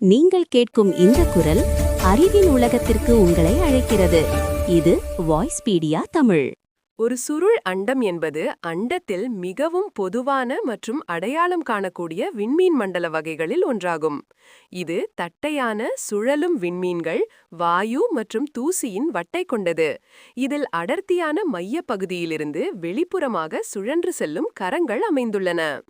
நீங்கள் கேட்கும் இந்த குரல் அறிவின் உலகத்திற்கு உங்களை அழைக்கிறது. இது வாய்ஸ்பீடியா தமிழ். ஒரு சுருள் அண்டம் என்பது அண்டத்தில் மிகவும் பொதுவான மற்றும் அடையாளம் காணக்கூடிய விண்மீன் மண்டல வகைகளில் ஒன்றாகும். இது தட்டையான சுழலும் விண்மீன்கள் வாயு மற்றும் தூசியின் வட்டை கொண்டது. இதில் அடர்த்தியான மையப் பகுதியிலிருந்து வெளிப்புறமாக சுழன்று செல்லும் கரங்கள் அமைந்துள்ளன.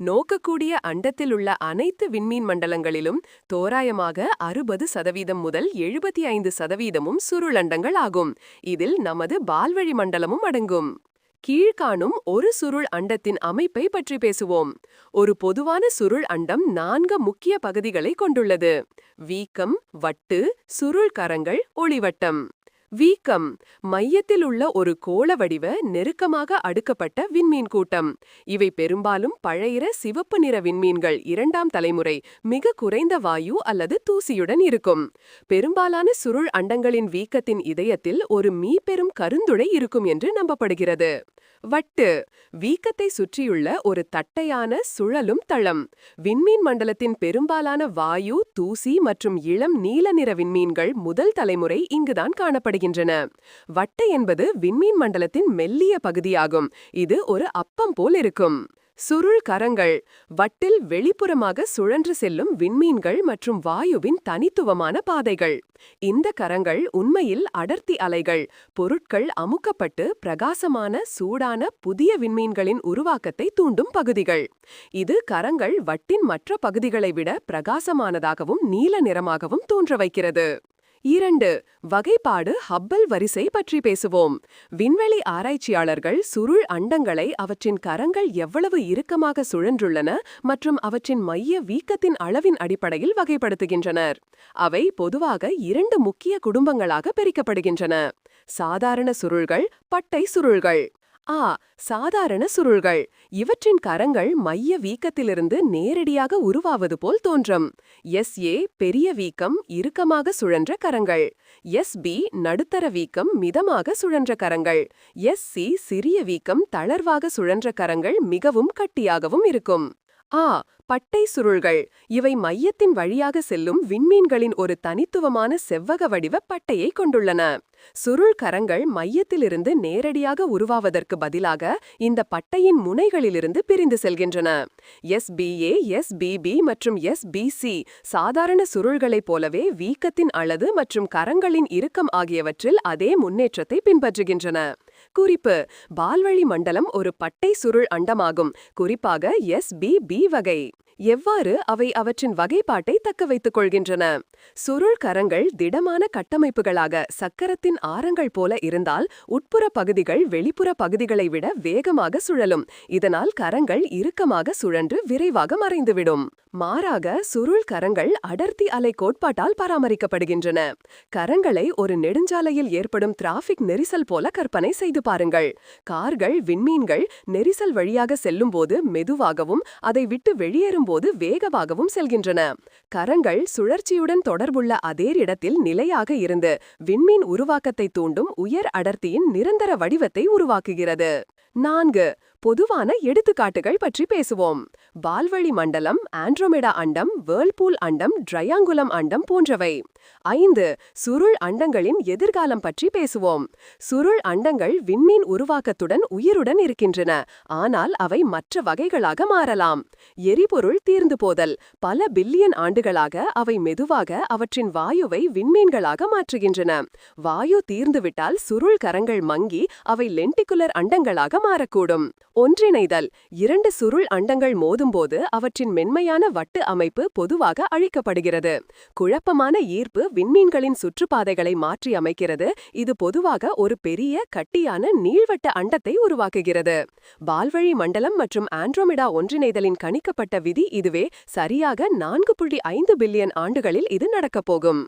நோக்கக்கூடிய அண்டத்தில் உள்ள அனைத்து விண்மீன் மண்டலங்களிலும் தோராயமாக அறுபது சதவீதம் முதல் எழுபத்தி ஐந்து சதவீதமும் சுருளண்டங்கள் ஆகும். இதில் நமது பால்வழி மண்டலமும் அடங்கும். கீழ்காணும் ஒரு சுருள் அண்டத்தின் அமைப்பை பற்றி பேசுவோம். ஒரு பொதுவான சுருள் அண்டம் நான்கு முக்கிய பகுதிகளை கொண்டுள்ளது. வீக்கம் வட்டு சுருள் கரங்கள் ஒளிவட்டம். வீக்கம் மையத்தில் உள்ள ஒரு கோள வடிவ நெருக்கமாக அடுக்கப்பட்ட விண்மீன் கூட்டம். இவை பெரும்பாலும் பழையிற சிவப்பு நிற விண்மீன்கள் இரண்டாம் தலைமுறை மிக குறைந்த வாயு அல்லது தூசியுடன் இருக்கும். பெரும்பாலான சுருள் அண்டங்களின் வீக்கத்தின் இதயத்தில் ஒரு மீப்பெரும் கருந்துளை இருக்கும் என்று நம்பப்படுகிறது. வட்டு வீக்கத்தை சுற்றியுள்ள ஒரு தட்டையான சுழலும் தளம். விண்மீன் மண்டலத்தின் பெரும்பாலான வாயு தூசி மற்றும் இளம் நீல நிற விண்மீன்கள் முதல் தலைமுறை இங்குதான் காணப்படுகின்றன வட்டை என்பது விண்மீன் மண்டலத்தின் மெல்லிய பகுதியாகும். இது ஒரு அப்பம் போல் இருக்கும். சுருள் கரங்கள். வட்டில் வெளிப்புறமாக சுழன்று செல்லும் விண்மீன்கள் மற்றும் வாயுவின் தனித்துவமான பாதைகள். இந்த கரங்கள் உண்மையில் அடர்த்தி அலைகள். பொருட்கள் அமுக்கப்பட்டு பிரகாசமான சூடான புதிய விண்மீன்களின் உருவாக்கத்தை தூண்டும் பகுதிகள். இது கரங்கள் வட்டின் மற்ற பகுதிகளை விட பிரகாசமானதாகவும் நீல நிறமாகவும் தோன்ற வைக்கிறது இரண்டு வகைப்பாடு ஹப்பல் வரிசை பற்றி பேசுவோம். விண்வெளி ஆராய்ச்சியாளர்கள் சுருள் அண்டங்களை அவற்றின் கரங்கள் எவ்வளவு இறுக்கமாக சுழன்றுள்ளன மற்றும் அவற்றின் மைய வீக்கத்தின் அளவின் அடிப்படையில் வகைப்படுத்துகின்றனர். அவை பொதுவாக இரண்டு முக்கிய குடும்பங்களாக பிரிக்கப்படுகின்றன. சாதாரண சுருள்கள் பட்டை சுருள்கள். ஆ சாதாரண சுருள்கள். இவற்றின் கரங்கள் மைய வீக்கத்திலிருந்து நேரடியாக உருவாவது போல் தோன்றும். எஸ் ஏ பெரிய வீக்கம் இறுக்கமாக சுழன்ற கரங்கள். எஸ் பி நடுத்தர வீக்கம் மிதமாக சுழன்ற கரங்கள். எஸ் சி சிறிய வீக்கம் தளர்வாக சுழன்ற கரங்கள் மிகவும் கட்டியாகவும் இருக்கும். ஆ பட்டை சுருள்கள். இவை மையத்தின் வழியாக செல்லும் விண்மீன்களின் ஒரு தனித்துவமான செவ்வக வடிவ பட்டையை கொண்டுள்ளன. சுருள் கரங்கள் மையத்திலிருந்து நேரடியாக உருவாவதற்கு பதிலாக இந்த பட்டையின் முனைகளிலிருந்து பிரிந்து செல்கின்றன. எஸ்பிஏ எஸ்பிபி மற்றும் எஸ்பிசி சாதாரண சுருள்களைப் போலவே வீக்கத்தின் அளவு மற்றும் கரங்களின் இறுக்கம் ஆகியவற்றில் அதே முன்னேற்றத்தை பின்பற்றுகின்றன. குறிப்பு பால்வழி மண்டலம் ஒரு பட்டை சுருள் அண்டமாகும். குறிப்பாக எஸ் பி பி வகை. எவ்வாறு அவை அவற்றின் வகைப்பாட்டை தக்க வைத்துக் கொள்கின்றன? சுருள் கரங்கள் திடமான கட்டமைப்புகளாக சக்கரத்தின் ஆரங்கள் போல இருந்தால் உட்புற பகுதிகள் வெளிப்புற பகுதிகளை விட வேகமாக சுழலும். இதனால் கரங்கள் இறுக்கமாக சுழன்று விரைவாக மறைந்துவிடும். மாறாக சுருள் கரங்கள் அடர்த்தி அலை கோட்பாட்டால் பராமரிக்கப்படுகின்றன. கரங்களை ஒரு நெடுஞ்சாலையில் ஏற்படும் டிராஃபிக் நெரிசல் போல கற்பனை செய்து பாருங்கள். கார்கள் விண்மீன்கள் நெரிசல் வழியாக செல்லும்போது மெதுவாகவும் அதை விட்டு வெளியேறும் போது வேகமாகவும் செல்கின்றன. கரங்கள் சுழற்சியுடன் தொடர்புள்ள அதே இடத்தில் நிலையாக இருந்து விண்மீன் உருவாக்கத்தை தூண்டும் உயர் அடர்த்தியின் நிரந்தர வடிவத்தை உருவாக்குகிறது. நான்கு பொதுவான எடுத்துக்காட்டுகள் பற்றி பேசுவோம். பால்வழி மண்டலம் ஆண்ட்ரோமெடா அண்டம் வேர்ல்பூல் அண்டம் ட்ரையாங்குலம் அண்டம் போன்றவை. ஐந்து சுருள் அண்டங்களின் எதிர்காலம் பற்றி பேசுவோம். சுருள் அண்டங்கள் விண்மீன் உருவாக்கத்துடன் உயிருடன் இருக்கின்றன. ஆனால் அவை மற்ற வகைகளாக மாறலாம். எரிபொருள் தீர்ந்து போதல். பல பில்லியன் ஆண்டுகளாக அவை மெதுவாக அவற்றின் வாயுவை விண்மீன்களாக மாற்றுகின்றன. வாயு தீர்ந்துவிட்டால் சுருள் கரங்கள் மங்கி அவை லென்டிகுலர் அண்டங்களாக மாறக்கூடும். ஒன்றிணைதல். இரண்டு சுருள் அண்டங்கள் மோதும்போது அவற்றின் மென்மையான வட்டு அமைப்பு பொதுவாக அழிக்கப்படுகிறது. குழப்பமான ஈர்ப்பு விண்மீன்களின் சுற்றுப்பாதைகளை மாற்றி அமைக்கிறது. இது பொதுவாக ஒரு பெரிய கட்டியான நீள்வட்ட அண்டத்தை உருவாக்குகிறது. பால்வழி மண்டலம் மற்றும் ஆண்ட்ரோமிடா ஒன்றிணைதலின் கணிக்கப்பட்ட விதி இதுவே. சரியாக நான்கு புள்ளி ஐந்து பில்லியன் ஆண்டுகளில் இது நடக்கப்போகும்.